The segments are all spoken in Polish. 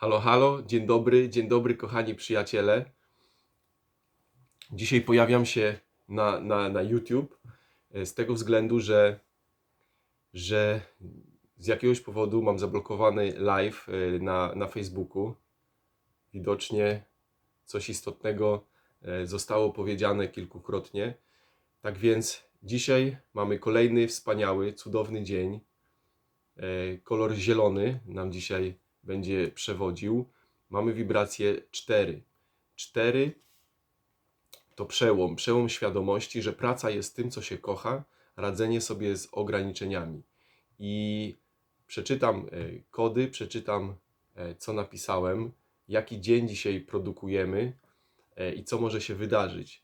Halo, halo, dzień dobry, dzień dobry, kochani przyjaciele. Dzisiaj pojawiam się na, na, na YouTube e, z tego względu, że, że z jakiegoś powodu mam zablokowany live e, na, na Facebooku. Widocznie coś istotnego e, zostało powiedziane kilkukrotnie. Tak więc dzisiaj mamy kolejny wspaniały, cudowny dzień. Kolor zielony nam dzisiaj będzie przewodził. Mamy wibrację 4. 4 to przełom, przełom świadomości, że praca jest tym, co się kocha, radzenie sobie z ograniczeniami. I przeczytam e, kody, przeczytam, e, co napisałem, jaki dzień dzisiaj produkujemy e, i co może się wydarzyć.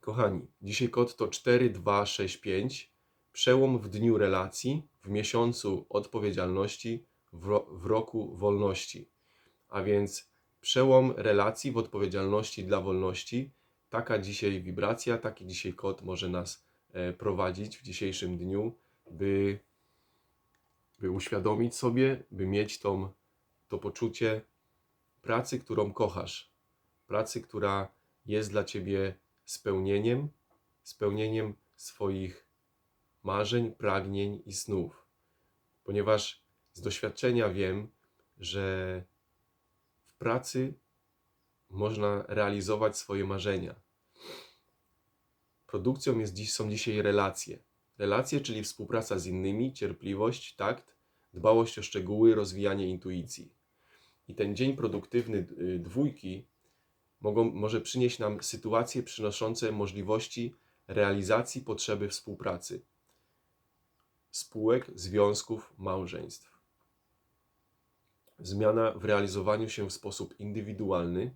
Kochani, dzisiaj kod to 4265. Przełom w dniu relacji, w miesiącu odpowiedzialności, w, ro- w roku wolności. A więc przełom relacji w odpowiedzialności dla wolności. Taka dzisiaj wibracja, taki dzisiaj kod może nas e, prowadzić w dzisiejszym dniu, by, by uświadomić sobie, by mieć tą, to poczucie pracy, którą kochasz. Pracy, która jest dla ciebie spełnieniem, spełnieniem swoich marzeń, pragnień i snów. Ponieważ z doświadczenia wiem, że w pracy można realizować swoje marzenia. Produkcją jest dziś, są dzisiaj relacje. Relacje, czyli współpraca z innymi, cierpliwość, takt, dbałość o szczegóły, rozwijanie intuicji. I ten dzień produktywny y, dwójki mogą, może przynieść nam sytuacje przynoszące możliwości realizacji potrzeby współpracy spółek, związków, małżeństw. Zmiana w realizowaniu się w sposób indywidualny,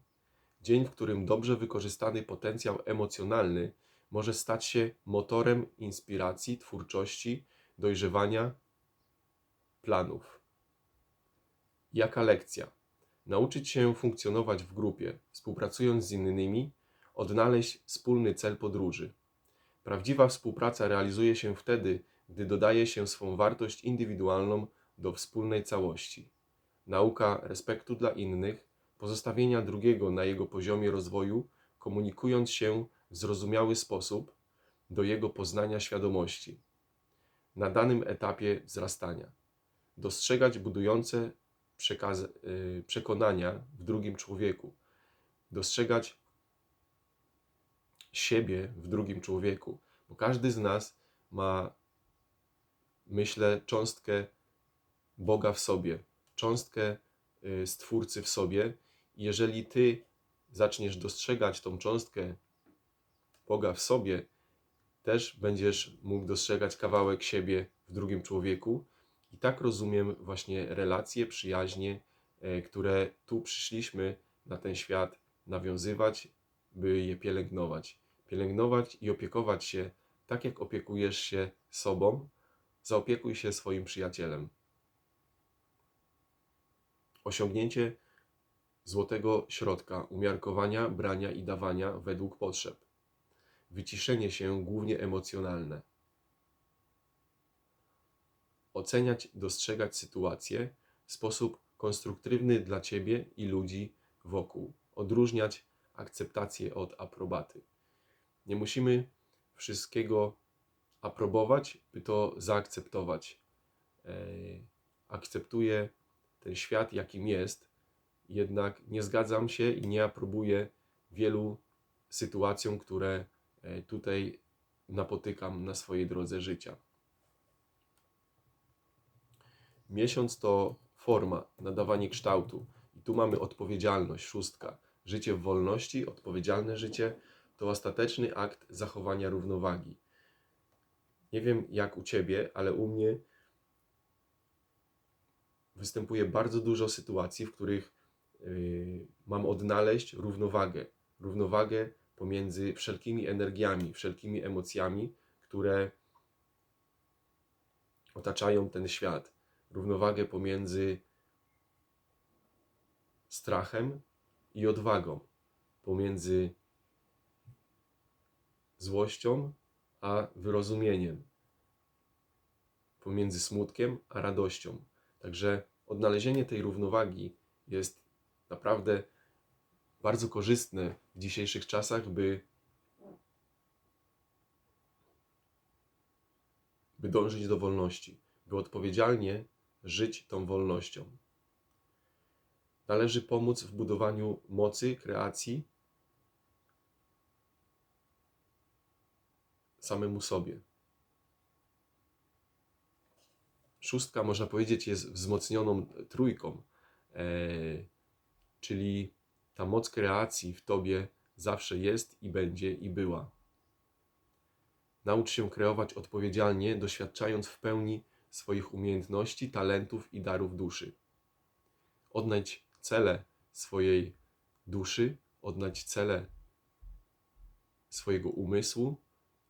dzień, w którym dobrze wykorzystany potencjał emocjonalny może stać się motorem inspiracji, twórczości, dojrzewania, planów. Jaka lekcja? Nauczyć się funkcjonować w grupie, współpracując z innymi, odnaleźć wspólny cel podróży. Prawdziwa współpraca realizuje się wtedy, gdy dodaje się swą wartość indywidualną do wspólnej całości. Nauka respektu dla innych, pozostawienia drugiego na jego poziomie rozwoju, komunikując się w zrozumiały sposób do jego poznania świadomości. Na danym etapie wzrastania. Dostrzegać budujące przekaz- y, przekonania w drugim człowieku. Dostrzegać siebie w drugim człowieku, bo każdy z nas ma myślę, cząstkę Boga w sobie, cząstkę y, Stwórcy w sobie. Jeżeli ty zaczniesz dostrzegać tą cząstkę Boga w sobie, też będziesz mógł dostrzegać kawałek siebie w drugim człowieku. I tak rozumiem właśnie relacje, przyjaźnie, e, które tu przyszliśmy na ten świat nawiązywać, by je pielęgnować. Pielęgnować i opiekować się tak, jak opiekujesz się sobą, zaopiekuj się swoim przyjacielem. Osiągnięcie złotego środka umiarkowania, brania i dawania według potrzeb. Wyciszenie się głównie emocjonalne. Oceniać, dostrzegać sytuacje w sposób konstruktywny dla ciebie i ludzi wokół. Odróżniać akceptację od aprobaty. Nie musimy wszystkiego aprobować, by to zaakceptować. E, Akceptuję ten świat, jakim jest, jednak nie zgadzam się i nie aprobuję wielu sytuacjom, które e, tutaj napotykam na swojej drodze życia. Miesiąc to forma, nadawanie kształtu. I tu mamy odpowiedzialność, szóstka. Życie w wolności, odpowiedzialne życie to ostateczny akt zachowania równowagi. Nie wiem jak u ciebie, ale u mnie występuje bardzo dużo sytuacji, w których yy, mam odnaleźć równowagę. Równowagę pomiędzy wszelkimi energiami, wszelkimi emocjami, które otaczają ten świat. Równowagę pomiędzy strachem i odwagą, pomiędzy złością a wyrozumieniem, pomiędzy smutkiem a radością. Także Odnalezienie tej równowagi jest naprawdę bardzo korzystne w dzisiejszych czasach, by, by dążyć do wolności, by odpowiedzialnie żyć tą wolnością. Należy pomóc w budowaniu mocy kreacji samemu sobie. Szóstka, można powiedzieć, jest wzmocnioną trójką, e, czyli ta moc kreacji w tobie zawsze jest i będzie i była. Naucz się kreować odpowiedzialnie, doświadczając w pełni swoich umiejętności, talentów i darów duszy. Odnajdź cele swojej duszy, odnajdź cele swojego umysłu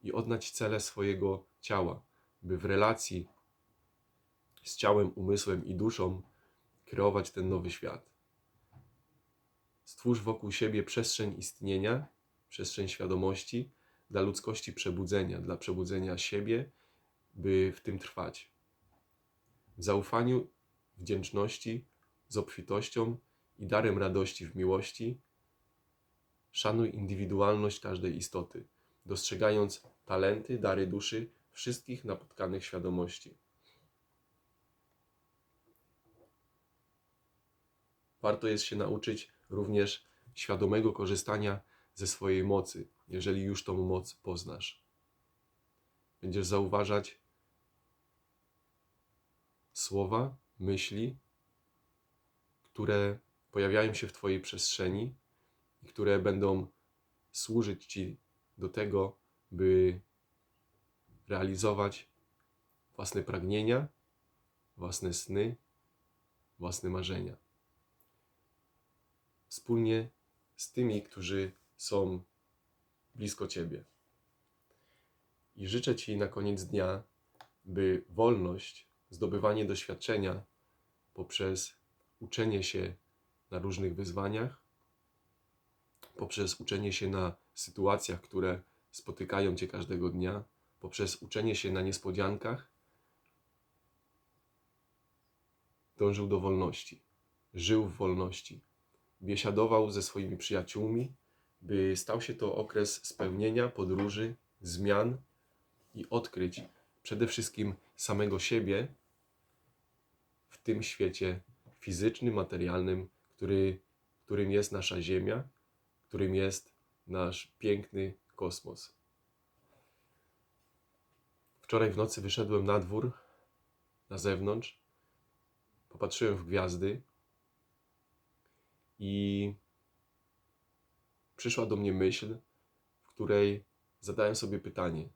i odnajdź cele swojego ciała, by w relacji z ciałem, umysłem i duszą kreować ten nowy świat. Stwórz wokół siebie przestrzeń istnienia, przestrzeń świadomości dla ludzkości przebudzenia, dla przebudzenia siebie, by w tym trwać. W zaufaniu, wdzięczności, z obfitością i darem radości w miłości, szanuj indywidualność każdej istoty, dostrzegając talenty, dary duszy wszystkich napotkanych świadomości. Warto jest się nauczyć również świadomego korzystania ze swojej mocy, jeżeli już tą moc poznasz. Będziesz zauważać słowa, myśli, które pojawiają się w Twojej przestrzeni i które będą służyć Ci do tego, by realizować własne pragnienia, własne sny, własne marzenia. Wspólnie z tymi, którzy są blisko Ciebie. I życzę Ci na koniec dnia, by wolność, zdobywanie doświadczenia poprzez uczenie się na różnych wyzwaniach, poprzez uczenie się na sytuacjach, które spotykają Cię każdego dnia, poprzez uczenie się na niespodziankach, dążył do wolności, żył w wolności, biesiadował ze swoimi przyjaciółmi, by stał się to okres spełnienia, podróży, zmian i odkryć przede wszystkim samego siebie w tym świecie fizycznym, materialnym, który, którym jest nasza Ziemia, którym jest nasz piękny kosmos. Wczoraj w nocy wyszedłem na dwór, na zewnątrz, popatrzyłem w gwiazdy i przyszła do mnie myśl, w której zadałem sobie pytanie: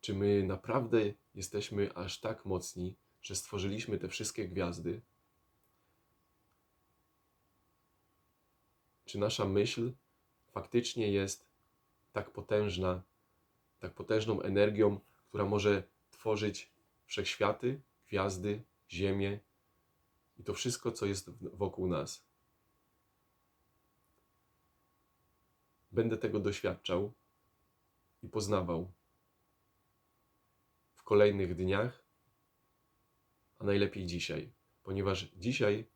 czy my naprawdę jesteśmy aż tak mocni, że stworzyliśmy te wszystkie gwiazdy? Czy nasza myśl faktycznie jest tak potężna, tak potężną energią, która może tworzyć wszechświaty, gwiazdy, ziemię i to wszystko, co jest wokół nas? Będę tego doświadczał i poznawał w kolejnych dniach, a najlepiej dzisiaj, ponieważ dzisiaj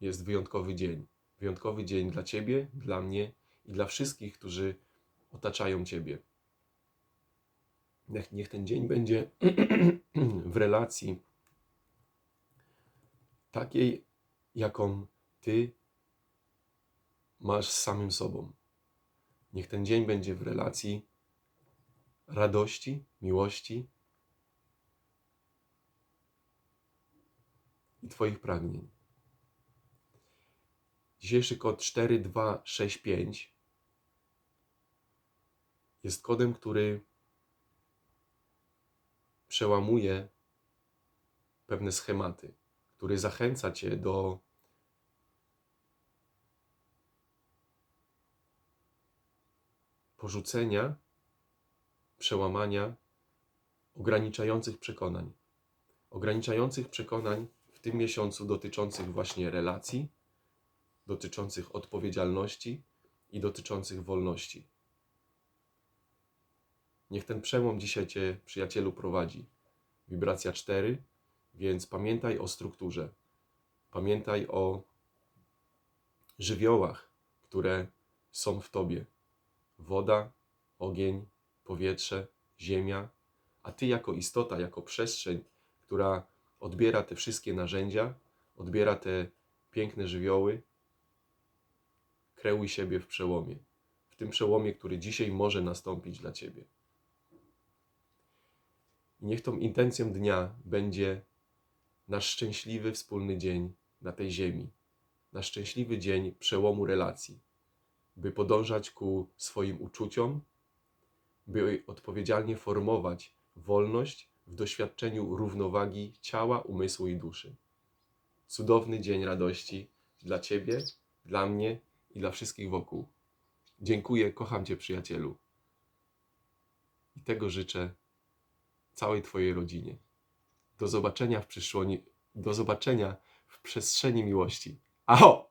jest wyjątkowy dzień. Wyjątkowy dzień dla Ciebie, dla mnie i dla wszystkich, którzy otaczają Ciebie. Niech, niech ten dzień będzie w relacji takiej, jaką Ty masz z samym sobą. Niech ten dzień będzie w relacji radości, miłości i Twoich pragnień. Dzisiejszy kod 4265 jest kodem, który przełamuje pewne schematy, który zachęca Cię do porzucenia, przełamania ograniczających przekonań. Ograniczających przekonań w tym miesiącu dotyczących właśnie relacji, dotyczących odpowiedzialności i dotyczących wolności. Niech ten przełom dzisiaj Cię, przyjacielu, prowadzi. Wibracja 4, Więc pamiętaj o strukturze. Pamiętaj o żywiołach, które są w tobie: woda, ogień, powietrze, ziemia, a ty jako istota, jako przestrzeń, która odbiera te wszystkie narzędzia, odbiera te piękne żywioły, kreuj siebie w przełomie. W tym przełomie, który dzisiaj może nastąpić dla ciebie. I niech tą intencją dnia będzie nasz szczęśliwy wspólny dzień na tej ziemi, nasz szczęśliwy dzień przełomu relacji, by podążać ku swoim uczuciom, by odpowiedzialnie formować wolność w doświadczeniu równowagi ciała, umysłu i duszy. Cudowny dzień radości dla Ciebie, dla mnie i dla wszystkich wokół. Dziękuję, kocham Cię, przyjacielu. I tego życzę całej Twojej rodzinie. Do zobaczenia w przyszłości, do zobaczenia w przestrzeni miłości. Aho!